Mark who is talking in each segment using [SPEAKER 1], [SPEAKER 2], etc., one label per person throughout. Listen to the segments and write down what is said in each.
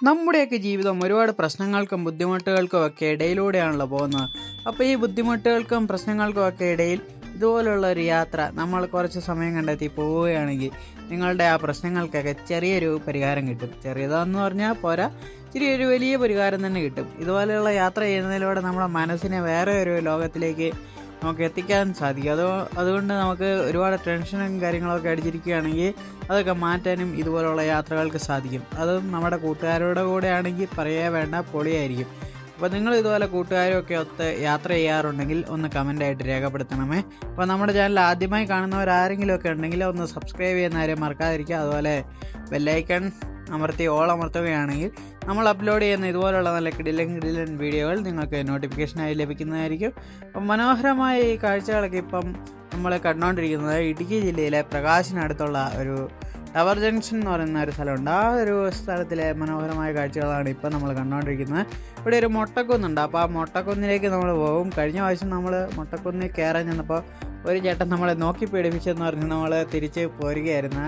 [SPEAKER 1] നമ്മുടെയൊക്കെ ജീവിതം ഒരുപാട് പ്രശ്നങ്ങൾക്കും ബുദ്ധിമുട്ടുകൾക്കും ഒക്കെ ഇടയിലൂടെയാണല്ലോ പോകുന്നത്. അപ്പോൾ ഈ ബുദ്ധിമുട്ടുകൾക്കും പ്രശ്നങ്ങൾക്കും ഒക്കെ ഇടയിൽ ഇതുപോലുള്ള ഒരു യാത്ര നമ്മൾ കുറച്ച് സമയം കണ്ടെത്തി പോവുകയാണെങ്കിൽ നിങ്ങളുടെ ആ പ്രശ്നങ്ങൾക്കൊക്കെ ചെറിയൊരു പരിഹാരം കിട്ടും. ചെറിയതാന്ന് പറഞ്ഞാൽ പോരാ. ചെറിയൊരു വലിയ പരിഹാരം തന്നെ കിട്ടും. ഇതുപോലെയുള്ള യാത്ര ചെയ്യുന്നതിലൂടെ നമ്മുടെ മനസ്സിനെ വേറെ ഒരു ലോകത്തിലേക്ക് നമുക്ക് എത്തിക്കാൻ സാധിക്കും. അത് അതുകൊണ്ട് നമുക്ക് ഒരുപാട് ടെൻഷനും കാര്യങ്ങളൊക്കെ അടിച്ചിരിക്കുകയാണെങ്കിൽ അതൊക്കെ മാറ്റാനും ഇതുപോലുള്ള യാത്രകൾക്ക് സാധിക്കും. അതും നമ്മുടെ കൂട്ടുകാരുടെ കൂടെ ആണെങ്കിൽ പറയേ വേണ്ട പൊളിയായിരിക്കും. അപ്പോൾ നിങ്ങൾ ഇതുപോലെ കൂട്ടുകാരൊക്കെ ഒത്ത് യാത്ര ചെയ്യാറുണ്ടെങ്കിൽ ഒന്ന് കമന്റായിട്ട് രേഖപ്പെടുത്തണമേ. അപ്പോൾ നമ്മുടെ ചാനൽ ആദ്യമായി കാണുന്നവരാരെങ്കിലും ഒക്കെ ഉണ്ടെങ്കിൽ ഒന്ന് സബ്സ്ക്രൈബ് ചെയ്യുന്ന കാര്യം മറക്കാതിരിക്കുക. അതുപോലെ ബെല്ലൈക്കൺ അമർത്തി ഓൾ അമർത്തുകയാണെങ്കിൽ നമ്മൾ അപ്ലോഡ് ചെയ്യുന്ന ഇതുപോലുള്ള നല്ല കിടിലൻ കിടിലൻ വീഡിയോകൾ നിങ്ങൾക്ക് നോട്ടിഫിക്കേഷനായി ലഭിക്കുന്നതായിരിക്കും. അപ്പം മനോഹരമായ ഈ കാഴ്ചകളൊക്കെ ഇപ്പം നമ്മൾ കണ്ടുകൊണ്ടിരിക്കുന്നത് ഇടുക്കി ജില്ലയിലെ പ്രകാശിനടുത്തുള്ള ഒരു ടവർ ജംഗ്ഷൻ എന്ന് പറയുന്ന ഒരു സ്ഥലമുണ്ട്. ആ ഒരു സ്ഥലത്തിലെ മനോഹരമായ കാഴ്ചകളാണ് ഇപ്പം നമ്മൾ കണ്ടുകൊണ്ടിരിക്കുന്നത്. ഇവിടെ ഒരു മൊട്ടക്കുന്നുണ്ട്. അപ്പോൾ ആ മൊട്ടക്കുന്നിലേക്ക് നമ്മൾ പോകും. കഴിഞ്ഞ പ്രാവശ്യം നമ്മൾ മൊട്ടക്കുന്നിൽ കയറാൻ ചെന്നപ്പോൾ ഒരു ചേട്ടൻ നമ്മളെ നോക്കി പേടിപ്പിച്ചെന്ന് പറഞ്ഞ് നമ്മൾ തിരിച്ച് പോരുകയായിരുന്നു.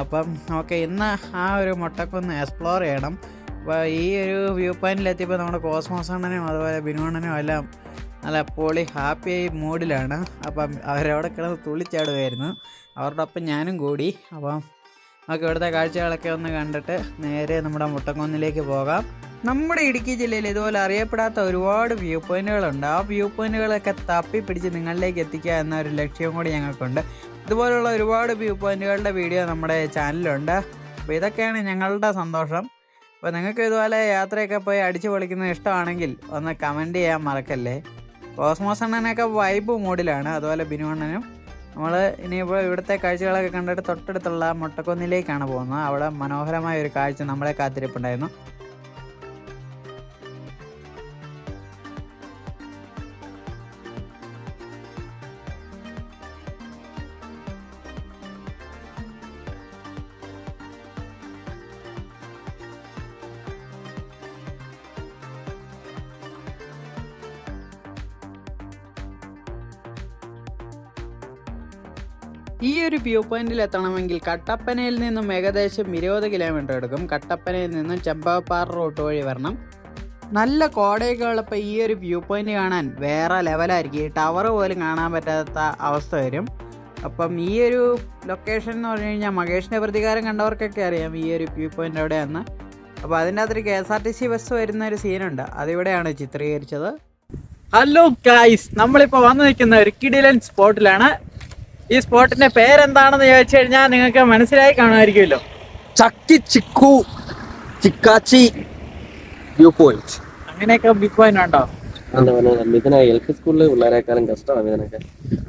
[SPEAKER 1] അപ്പം ഓക്കെ ഇന്ന് ആ ഒരു മുട്ടക്കൊന്ന് എക്സ്പ്ലോർ ചെയ്യണം. അപ്പോൾ ഈ ഒരു വ്യൂ പോയിന്റിലെത്തിയപ്പോൾ നമ്മുടെ കോസ്മോസ് അണ്ണനും അതുപോലെ ബിനുവണ്ണനും എല്ലാം നല്ല പൊളി ഹാപ്പി മൂഡിലാണ്. അപ്പം അവരവിടെ കിടന്ന് തുള്ളിച്ചാടുമായിരുന്നു അവരുടെ ഒപ്പം ഞാനും കൂടി. അപ്പം നമുക്ക് ഇവിടുത്തെ കാഴ്ചകളൊക്കെ ഒന്ന് കണ്ടിട്ട് നേരെ നമ്മുടെ മുട്ടക്കൊന്നിലേക്ക് പോകാം. നമ്മുടെ ഇടുക്കി ജില്ലയിൽ ഇതുപോലെ അറിയപ്പെടാത്ത ഒരുപാട് വ്യൂ പോയിന്റുകളുണ്ട് ആ വ്യൂ പോയിന്റുകളൊക്കെ തപ്പി പിടിച്ച് നിങ്ങളിലേക്ക് എത്തിക്കുക എന്ന ഒരു ലക്ഷ്യവും കൂടി ഞങ്ങൾക്കുണ്ട്. ഇതുപോലുള്ള ഒരുപാട് വ്യൂ പോയിന്റുകളുടെ വീഡിയോ നമ്മുടെ ചാനലിലുണ്ട്. അപ്പോൾ ഇതൊക്കെയാണ് ഞങ്ങളുടെ സന്തോഷം. അപ്പോൾ നിങ്ങൾക്ക് ഇതുപോലെ യാത്രയൊക്കെ പോയി അടിച്ചു പൊളിക്കുന്നത് ഇഷ്ടമാണെങ്കിൽ ഒന്ന് കമന്റ് ചെയ്യാൻ മറക്കല്ലേ. കോസ്മോസ് അണ്ണനൊക്കെ വൈബ് മൂഡിലാണ്. അതുപോലെ ബിനു അണ്ണനും നമ്മൾ ഇനിയിപ്പോൾ ഇവിടുത്തെ കാഴ്ചകളൊക്കെ കണ്ടിട്ട് തൊട്ടടുത്തുള്ള മുട്ടക്കുന്നിലേക്കാണ് പോകുന്നത്. അവിടെ മനോഹരമായ ഒരു കാഴ്ച നമ്മളെ കാത്തിരിപ്പുണ്ടായിരുന്നു. ഈ ഒരു വ്യൂ പോയിന്റിൽ എത്തണമെങ്കിൽ കട്ടപ്പനയിൽ നിന്നും ഏകദേശം ഇരുപത് കിലോമീറ്റർ എടുക്കും. കട്ടപ്പനയിൽ നിന്നും ചെമ്പാപ്പാറ റൂട്ട് വഴി വരണം. നല്ല കോടയൊക്കെ ഉള്ളപ്പോൾ ഈ ഒരു വ്യൂ പോയിന്റ് കാണാൻ വേറെ ലെവലായിരിക്കും ടവർ പോലും കാണാൻ പറ്റാത്ത അവസ്ഥ വരും. അപ്പം ഈ ഒരു ലൊക്കേഷൻ എന്ന് പറഞ്ഞു കഴിഞ്ഞാൽ മഹേഷിന്റെ പ്രതികാരം കണ്ടവർക്കൊക്കെ അറിയാം ഈ ഒരു വ്യൂ പോയിന്റ് എവിടെയാന്ന്. അപ്പോൾ അതിന്റെ അകത്തൊരു K S R T C bus വരുന്ന ഒരു സീനുണ്ട് അതിവിടെയാണ് ചിത്രീകരിച്ചത്. ഹലോ ഗായ്സ് നമ്മളിപ്പോൾ വന്നു നിൽക്കുന്ന ഒരു കിടിലൻ സ്പോട്ടിലാണ് ഈ സ്പോട്ടിന്റെ പേരെന്താണെന്ന് ചോദിച്ചു കഴിഞ്ഞാൽ നിങ്ങൾക്ക് മനസ്സിലായി കാണുമായിരിക്കുമല്ലോ.
[SPEAKER 2] ചക്കി ചിക്കു ചിക്കാച്ചി വ്യൂ പോയിന്റ്.
[SPEAKER 1] അങ്ങനെയൊക്കെ ബിഗ് പോയിന്റ് ഉണ്ടോ?
[SPEAKER 2] മിഥുന എൽ പി സ്കൂളിലെ പിള്ളേരെക്കാളും കഷ്ടമാണ് മിഥുനൊക്കെ.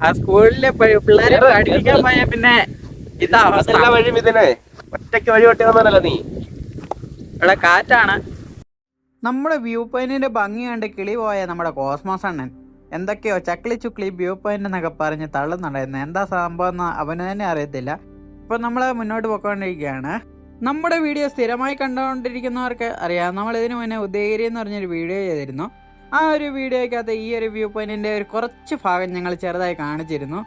[SPEAKER 1] ആ സ്കൂളിലെ പിള്ളേരെ പഠിപ്പിക്കാൻ പോയാൽ പിന്നെ ഇതാ അവസ്ഥ.
[SPEAKER 2] വഴി മിഥുനെ. ഒറ്റയ്ക്ക് വഴി നീ.
[SPEAKER 1] ഇവിടെ കാറ്റാണ്. നമ്മുടെ വ്യൂ പോയിന്റിന്റെ ഭംഗി കണ്ട് കിളി പോയ നമ്മുടെ കോസ്മോസ് അണ്ണൻ. എന്തൊക്കെയോ ചക്ലി ചുക്ലി വ്യൂ പോയിന്റ് എന്നൊക്കെ പറഞ്ഞ് തള്ളുന്നുണ്ടായിരുന്നു. എന്താ സംഭവം എന്ന് അവന് തന്നെ അറിയത്തില്ല. ഇപ്പൊ നമ്മൾ മുന്നോട്ട് പോയിക്കൊണ്ടിരിക്കുകയാണ്. നമ്മുടെ വീഡിയോ സ്ഥിരമായി കണ്ടുകൊണ്ടിരിക്കുന്നവർക്ക് അറിയാം. നമ്മൾ ഇതിനു മുന്നേ ഉദയഗിരി എന്ന് പറഞ്ഞൊരു വീഡിയോ ചെയ്തിരുന്നു. ആ ഒരു വീഡിയോയ്ക്കകത്ത് ഈ ഒരു വ്യൂ പോയിന്റിന്റെ ഒരു കുറച്ച് ഭാഗം ഞങ്ങൾ ചെറുതായി കാണിച്ചിരുന്നു.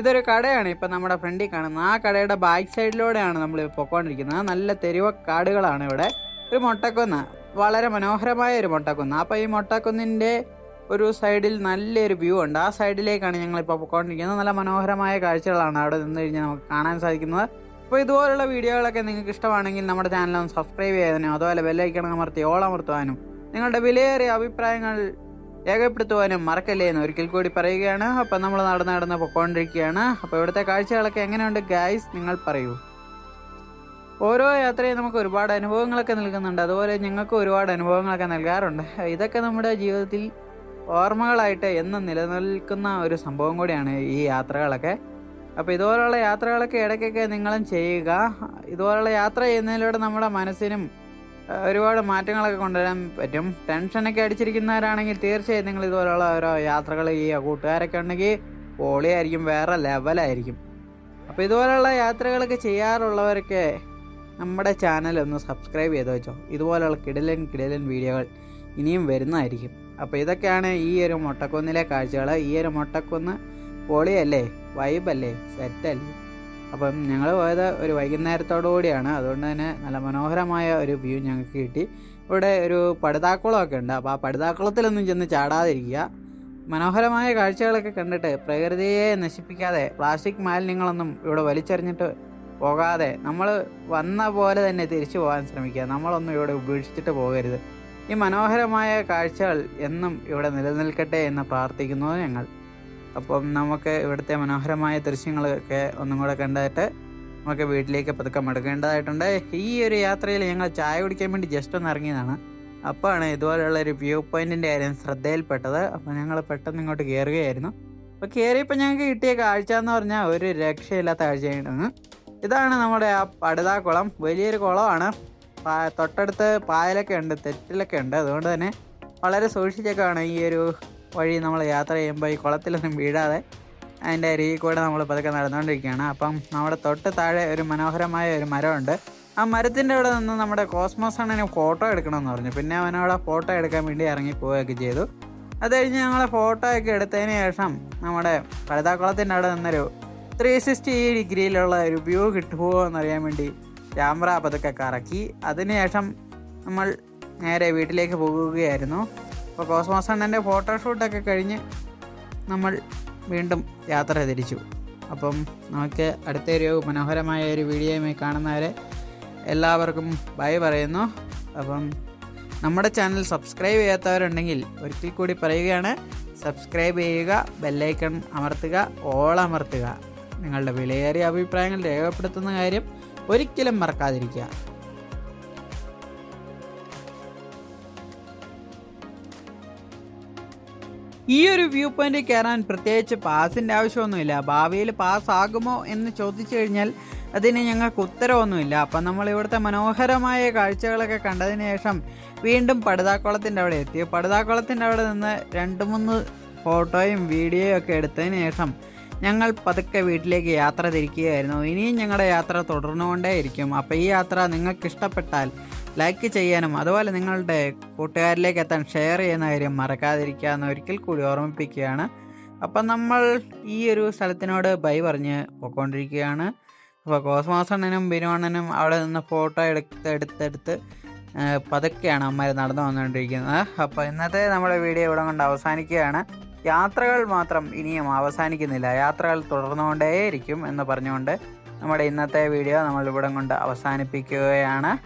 [SPEAKER 1] ഇതൊരു കടയാണ് ഇപ്പം നമ്മുടെ ഫ്രണ്ടിൽ കാണുന്നത്. ആ കടയുടെ ബാക്ക് സൈഡിലൂടെയാണ് നമ്മൾ പൊക്കോണ്ടിരിക്കുന്നത് നല്ല തെരുവ കാടുകളാണ് ഇവിടെ. ഒരു മൊട്ടക്കുന്ന്. വളരെ മനോഹരമായ ഒരു മൊട്ടക്കുന്ന്. അപ്പോൾ ഈ മൊട്ടക്കുന്നിന്റെ ഒരു സൈഡിൽ നല്ലൊരു വ്യൂ ഉണ്ട്. ആ സൈഡിലേക്കാണ് ഞങ്ങളിപ്പോൾ പോയിക്കൊണ്ടിരിക്കുന്നത് നല്ല മനോഹരമായ കാഴ്ചകളാണ് അവിടെ നിന്ന് കഴിഞ്ഞാൽ നമുക്ക് കാണാൻ സാധിക്കുന്നത്. അപ്പോൾ ഇതുപോലുള്ള വീഡിയോകളൊക്കെ നിങ്ങൾക്ക് ഇഷ്ടമാണെങ്കിൽ നമ്മുടെ ചാനൽ ഒന്ന് സബ്സ്ക്രൈബ് ചെയ്യാനും അതുപോലെ ബെല്ലൈക്കണം അമർത്തി ഓൾ അമർത്തുവാനും നിങ്ങളുടെ വിലയേറിയ അഭിപ്രായങ്ങൾ രേഖപ്പെടുത്തുവാനും മറക്കല്ലേ എന്ന് ഒരിക്കൽ കൂടി പറയുകയാണ്. അപ്പം നമ്മൾ നടന്ന് നടന്ന് പൊക്കോണ്ടിരിക്കുകയാണ്. അപ്പോൾ ഇവിടുത്തെ കാഴ്ചകളൊക്കെ എങ്ങനെയുണ്ട് ഗായ്സ് നിങ്ങൾ പറയൂ. ഓരോ യാത്രയും നമുക്ക് ഒരുപാട് അനുഭവങ്ങളൊക്കെ നൽകുന്നുണ്ട്. അതുപോലെ ഞങ്ങൾക്ക് ഒരുപാട് അനുഭവങ്ങളൊക്കെ നൽകാറുണ്ട്. ഇതൊക്കെ നമ്മുടെ ജീവിതത്തിൽ ഓർമ്മകളായിട്ട് എന്നും നിലനിൽക്കുന്ന ഒരു സംഭവം കൂടിയാണ് ഈ യാത്രകളൊക്കെ. അപ്പോൾ ഇതുപോലുള്ള യാത്രകളൊക്കെ ഇടയ്ക്കൊക്കെ നിങ്ങളും ചെയ്യുക. ഇതുപോലുള്ള യാത്ര ചെയ്യുന്നതിലൂടെ നമ്മുടെ മനസ്സിനും ഒരുപാട് മാറ്റങ്ങളൊക്കെ കൊണ്ടുവരാൻ പറ്റും. ടെൻഷനൊക്കെ അടിച്ചിരിക്കുന്നവരാണെങ്കിൽ തീർച്ചയായും നിങ്ങൾ ഇതുപോലുള്ള ഓരോ യാത്രകൾ ചെയ്യുക. കൂട്ടുകാരൊക്കെ ഉണ്ടെങ്കിൽ പൊളിയായിരിക്കും വേറെ ലെവലായിരിക്കും. അപ്പോൾ ഇതുപോലുള്ള യാത്രകളൊക്കെ ചെയ്യാറുള്ളവരൊക്കെ നമ്മുടെ ചാനൽ ഒന്ന് സബ്സ്ക്രൈബ് ചെയ്ത് വെച്ചോ. ഇതുപോലുള്ള കിടിലൻ കിടിലൻ വീഡിയോകൾ ഇനിയും വരുന്നതായിരിക്കും. അപ്പോൾ ഇതൊക്കെയാണ് ഈ ഒരു മുട്ടക്കുന്നിലെ കാഴ്ചകൾ ഈ ഒരു മുട്ടക്കുന്ന് പൊളിയല്ലേ? വൈബല്ലേ? സെറ്റല്ലേ? അപ്പം ഞങ്ങൾ പോയത് ഒരു വൈകുന്നേരത്തോടു കൂടിയാണ്. അതുകൊണ്ട് തന്നെ നല്ല മനോഹരമായ ഒരു വ്യൂ ഞങ്ങൾക്ക് കിട്ടി. ഇവിടെ ഒരു പടുതാക്കുളമൊക്കെ ഉണ്ട്. അപ്പോൾ ആ പടുതാക്കുളത്തിലൊന്നും ചെന്ന് ചാടാതിരിക്കുക. മനോഹരമായ കാഴ്ചകളൊക്കെ കണ്ടിട്ട് പ്രകൃതിയെ നശിപ്പിക്കാതെ പ്ലാസ്റ്റിക് മാലിന്യങ്ങളൊന്നും ഇവിടെ വലിച്ചെറിഞ്ഞിട്ട് പോകാതെ നമ്മൾ വന്ന പോലെ തന്നെ തിരിച്ചു പോകാൻ ശ്രമിക്കുക. നമ്മളൊന്നും ഇവിടെ ഉപേക്ഷിച്ചിട്ട് പോകരുത്. ഈ മനോഹരമായ കാഴ്ചകൾ എന്നും ഇവിടെ നിലനിൽക്കട്ടെ എന്ന് പ്രാർത്ഥിക്കുന്നു ഞങ്ങൾ. അപ്പം നമുക്ക് ഇവിടുത്തെ മനോഹരമായ ദൃശ്യങ്ങളൊക്കെ ഒന്നും കൂടെ കണ്ടിട്ട് നമുക്ക് വീട്ടിലേക്ക് പതുക്കെ മടക്കേണ്ടതായിട്ടുണ്ട് ഈ ഒരു യാത്രയിൽ ഞങ്ങൾ ചായ കുടിക്കാൻ വേണ്ടി ജസ്റ്റ് ഒന്ന് ഇറങ്ങിയതാണ്. അപ്പോഴാണ് ഇതുപോലെയുള്ള ഒരു വ്യൂ പോയിന്റിന്റെ കാര്യം ശ്രദ്ധയിൽപ്പെട്ടത്. അപ്പോൾ ഞങ്ങൾ പെട്ടെന്ന് ഇങ്ങോട്ട് കയറുകയായിരുന്നു അപ്പോൾ കയറിയപ്പോൾ ഞങ്ങൾക്ക് കിട്ടിയ കാഴ്ച എന്ന് പറഞ്ഞാൽ ഒരു രക്ഷയില്ലാത്ത കാഴ്ചയാണ് ഇതാണ് നമ്മുടെ ആ പടുതാ കുളം വലിയൊരു കുളമാണ്. തൊട്ടടുത്ത് പായലൊക്കെ ഉണ്ട് തെറ്റിലൊക്കെ ഉണ്ട്. അതുകൊണ്ട് തന്നെ വളരെ സൂക്ഷിച്ചൊക്കെയാണ് ഈ ഒരു വഴി നമ്മൾ യാത്ര ചെയ്യുമ്പോൾ ഈ കുളത്തിലൊന്നും വീഴാതെ അതിന്റെ അരികിൽ കൂടെ നമ്മൾ പതുക്കെ നടന്നുകൊണ്ടിരിക്കുകയാണ്. അപ്പം നമ്മുടെ തൊട്ട് താഴെ ഒരു മനോഹരമായ ഒരു മരമുണ്ട്. ആ മരത്തിന്റെ അവിടെ നിന്ന് നമ്മുടെ കോസ്മോസ് അണ്ണനെ ഫോട്ടോ എടുക്കണമെന്ന് പറഞ്ഞു. പിന്നെ അവനവിടെ ഫോട്ടോ എടുക്കാൻ വേണ്ടി ഇറങ്ങി പോവുകയൊക്കെ ചെയ്തു. അത് കഴിഞ്ഞ് ഞങ്ങൾ ഫോട്ടോ ഒക്കെ എടുത്തതിന് ശേഷം നമ്മുടെ പഴുതാക്കുളത്തിന്റെ അവിടെ നിന്നൊരു ത്രീ സിക്സ്റ്റി ഡിഗ്രിയിലുള്ള ഒരു വ്യൂ കിട്ടുമോ എന്നറിയാൻ വേണ്ടി ക്യാമറ പതുക്കെ കറക്കി. അതിനുശേഷം നമ്മൾ നേരെ വീട്ടിലേക്ക് പോകുകയായിരുന്നു. അപ്പോൾ കോസ്മോസ് അണ്ണന്റെ ഫോട്ടോഷൂട്ടൊക്കെ കഴിഞ്ഞ് നമ്മൾ വീണ്ടും യാത്ര തിരിച്ചു. അപ്പം നമുക്ക് അടുത്തൊരു മനോഹരമായ ഒരു വീഡിയോയുമായി കാണുന്നവരെ എല്ലാവർക്കും ബൈ പറയുന്നു. അപ്പം നമ്മുടെ ചാനൽ സബ്സ്ക്രൈബ് ചെയ്യാത്തവരുണ്ടെങ്കിൽ ഒരിക്കൽ കൂടി പറയുകയാണ് സബ്സ്ക്രൈബ് ചെയ്യുക ബെല്ലൈക്കൺ അമർത്തുക ഓൾ അമർത്തുക. നിങ്ങളുടെ വിലയേറിയ അഭിപ്രായങ്ങൾ രേഖപ്പെടുത്തുന്ന കാര്യം ഒരിക്കലും മറക്കാതിരിക്കുക. ഈ ഒരു വ്യൂ പോയിന്റ് കയറാൻ പ്രത്യേകിച്ച് പാസിന്റെ ആവശ്യമൊന്നുമില്ല. ഭാവിയിൽ പാസ് ആകുമോ എന്ന് ചോദിച്ചു കഴിഞ്ഞാൽ അതിന് ഞങ്ങൾക്ക് ഉത്തരവൊന്നുമില്ല. അപ്പം നമ്മൾ ഇവിടുത്തെ മനോഹരമായ കാഴ്ചകളൊക്കെ കണ്ടതിന് ശേഷം വീണ്ടും പടുതാക്കുളത്തിന്റെ അവിടെ എത്തി. പടുതാക്കുളത്തിന്റെ അവിടെ നിന്ന് രണ്ട് മൂന്ന് ഫോട്ടോയും വീഡിയോയും ഒക്കെ എടുത്തതിന് ശേഷം ഞങ്ങൾ പതുക്കെ വീട്ടിലേക്ക് യാത്ര തിരിക്കുകയായിരുന്നു. ഇനിയും ഞങ്ങളുടെ യാത്ര തുടർന്നുകൊണ്ടേയിരിക്കും. അപ്പോൾ ഈ യാത്ര നിങ്ങൾക്ക് ഇഷ്ടപ്പെട്ടാൽ ലൈക്ക് ചെയ്യാനും അതുപോലെ നിങ്ങളുടെ കൂട്ടുകാരിലേക്ക് എത്താൻ ഷെയർ ചെയ്യുന്ന കാര്യം മറക്കാതിരിക്കുക എന്ന് ഒരിക്കൽ കൂടി ഓർമ്മിപ്പിക്കുകയാണ്. അപ്പം നമ്മൾ ഈ ഒരു സ്ഥലത്തിനോട് ബൈ പറഞ്ഞ് പോയിക്കൊണ്ടിരിക്കുകയാണ്. അപ്പോൾ കോസ്മാസണ്ണനും ബിനുവണ്ണനും അവിടെ നിന്ന് ഫോട്ടോ എടുത്ത് എടുത്തെടുത്ത് പതുക്കെയാണ് അമ്മമാർ നടന്നു വന്നുകൊണ്ടിരിക്കുന്നത് അപ്പോൾ ഇന്നത്തെ നമ്മുടെ വീഡിയോ ഇവിടെ കൊണ്ട് അവസാനിക്കുകയാണ്. യാത്രകൾ മാത്രം ഇനിയും അവസാനിക്കുന്നില്ല. യാത്രകൾ തുടർന്നുകൊണ്ടേയിരിക്കും എന്ന് പറഞ്ഞുകൊണ്ട് നമ്മുടെ ഇന്നത്തെ വീഡിയോ നമ്മൾ ഇവിടെ കൊണ്ട് അവസാനിപ്പിക്കുകയാണ്.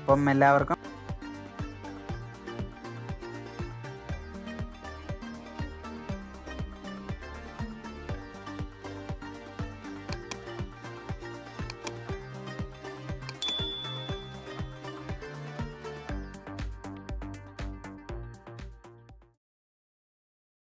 [SPEAKER 1] അപ്പം എല്ലാവർക്കും